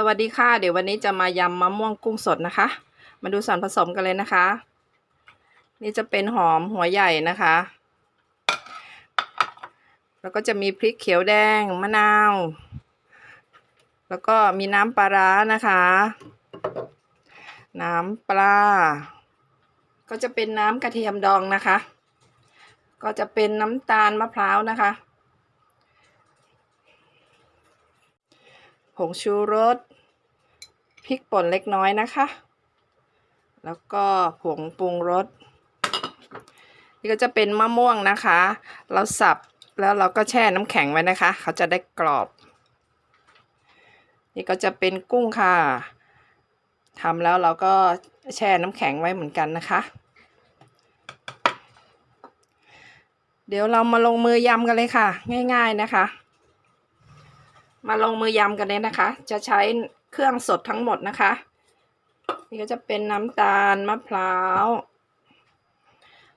สวัสดีค่ะ เดี๋ยววันนี้จะมายำมะม่วงกุ้งสดนะคะ มาดูส่วนผสมกันเลยนะคะ นี่จะเป็นหอมหัวใหญ่นะคะ แล้วก็จะมีพริกเขียวแดงมะนาว แล้วก็มีน้ำปลาร้านะคะ น้ำปลา ก็จะเป็นน้ำกระเทียมดองนะคะ ก็จะเป็นน้ำตาลมะพร้าวนะคะ ผงชูรส พริกป่นเล็กน้อยนะคะ แล้วก็ผงปรุงรส นี่ก็จะเป็นมะม่วงนะคะ เราสับแล้วเราก็แช่น้ำแข็งไว้นะคะ เขาจะได้กรอบ นี่ก็จะเป็นกุ้งค่ะทำแล้วเราก็แช่น้ำแข็งไว้เหมือนกันนะคะ เดี๋ยวเรามาลงมือยำกันเลยค่ะ ง่าย ๆนะคะ มาลงมือยำกันเลยนะคะ จะใช้เครื่องสดทั้งหมดนะคะ นี่ก็จะเป็นน้ำตาลมะพร้าว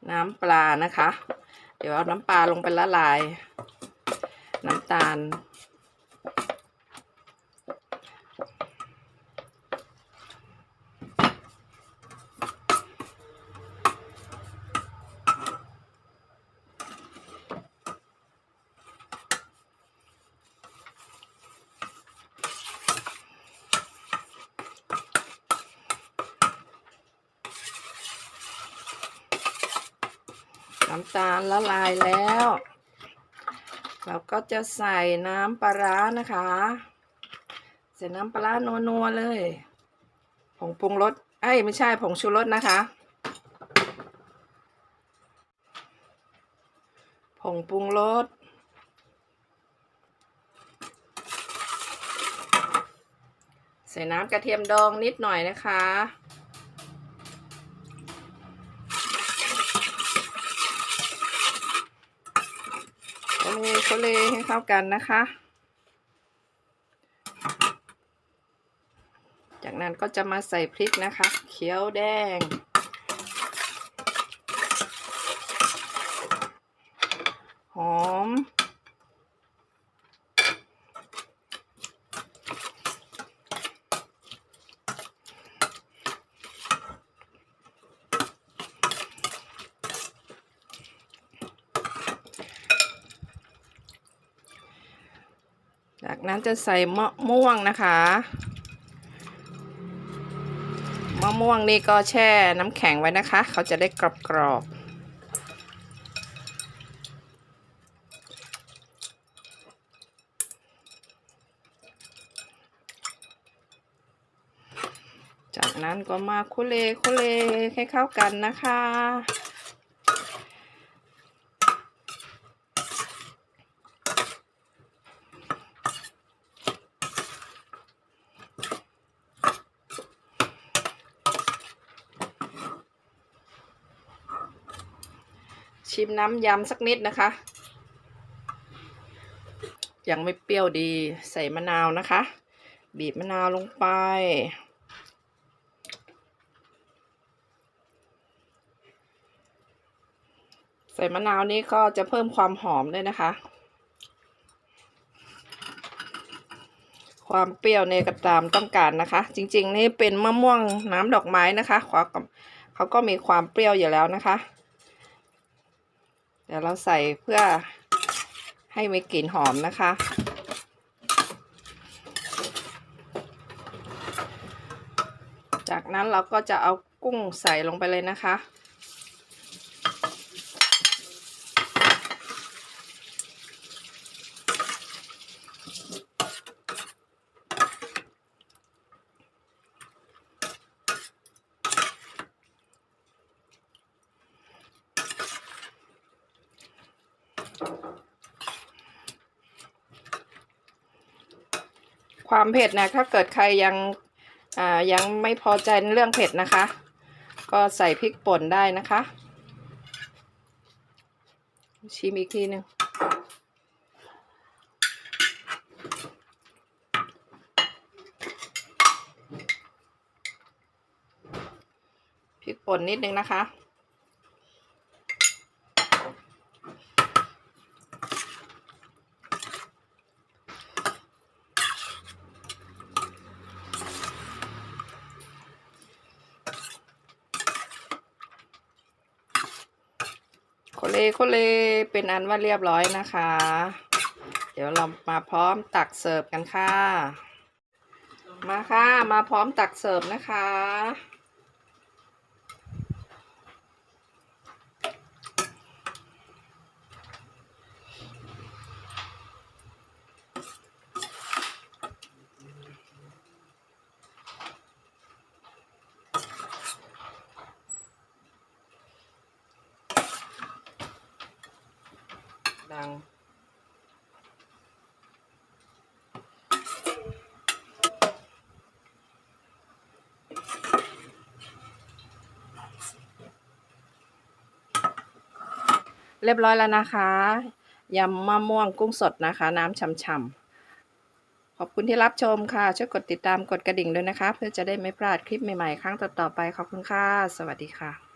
น้ำปลานะคะ เดี๋ยวเอาน้ำปลาลงไปละลาย น้ำตาล น้ำตาลละลายแล้ว เราก็จะใส่น้ำปลาร้านะคะ ใส่น้ำปลาร้านัวๆเลย ผงปรุงรสเอ้ยไม่ใช่ผงชูรสนะคะ ผงปรุงรสใส่น้ำกระเทียมดองนิดหน่อยนะคะ โอเคเขาเลยให้เข้ากันนะคะ จากนั้นก็จะมาใส่พริกนะคะ เขียวแดง หอม จากนั้นจะใส่มะม่วงนะคะ มะม่วงนี่ก็แช่น้ำแข็งไว้นะคะ เขาจะได้กรอบๆจากนั้นก็มาคุเลคุเลให้เข้ากันนะคะ ชิมน้ำยำสักนิดนะคะ ยังไม่เปรี้ยวดีใส่มะนาวนะคะ บีบมะนาวลงไป ใส่มะนาวนี้ก็จะเพิ่มความหอมด้วยนะคะ ความเปรี้ยวในกระตามต้องการนะคะ จริง ๆ นี่เป็นมะม่วงน้ำดอกไม้นะคะเขาก็มีความเปรี้ยวอยู่แล้วนะคะ ดี๋ยวเราใส่เพื่อให้มีกลิ่นหอมนะคะ จากนั้นเราก็จะเอากุ้งใส่ลงไปเลยนะคะ ความเผ็ดนะถ้าเกิดใครยังอ่ายังไม่พอใจเรื่องเผ็ดนะคะ ก็ใส่พริกป่นได้นะคะ ชิมอีกทีหนึ่งพริกป่นนิดนึงนะคะ โคเลโคเลเป็นอันว่าเรียบร้อยนะคะ เดี๋ยวเรามาพร้อมตักเสิร์ฟกันค่ะ มาค่ะ มาพร้อมตักเสิร์ฟนะคะ ดัง เรียบร้อยแล้วนะคะยำมะม่วงกุ้งสดนะคะ น้ำฉ่ำๆขอบคุณที่รับชมค่ะ ช่วยกดติดตามกดกระดิ่งด้วยนะคะ เพื่อจะได้ไม่พลาดคลิปใหม่ๆ ครั้งต่อๆไป ขอบคุณค่ะ สวัสดีค่ะ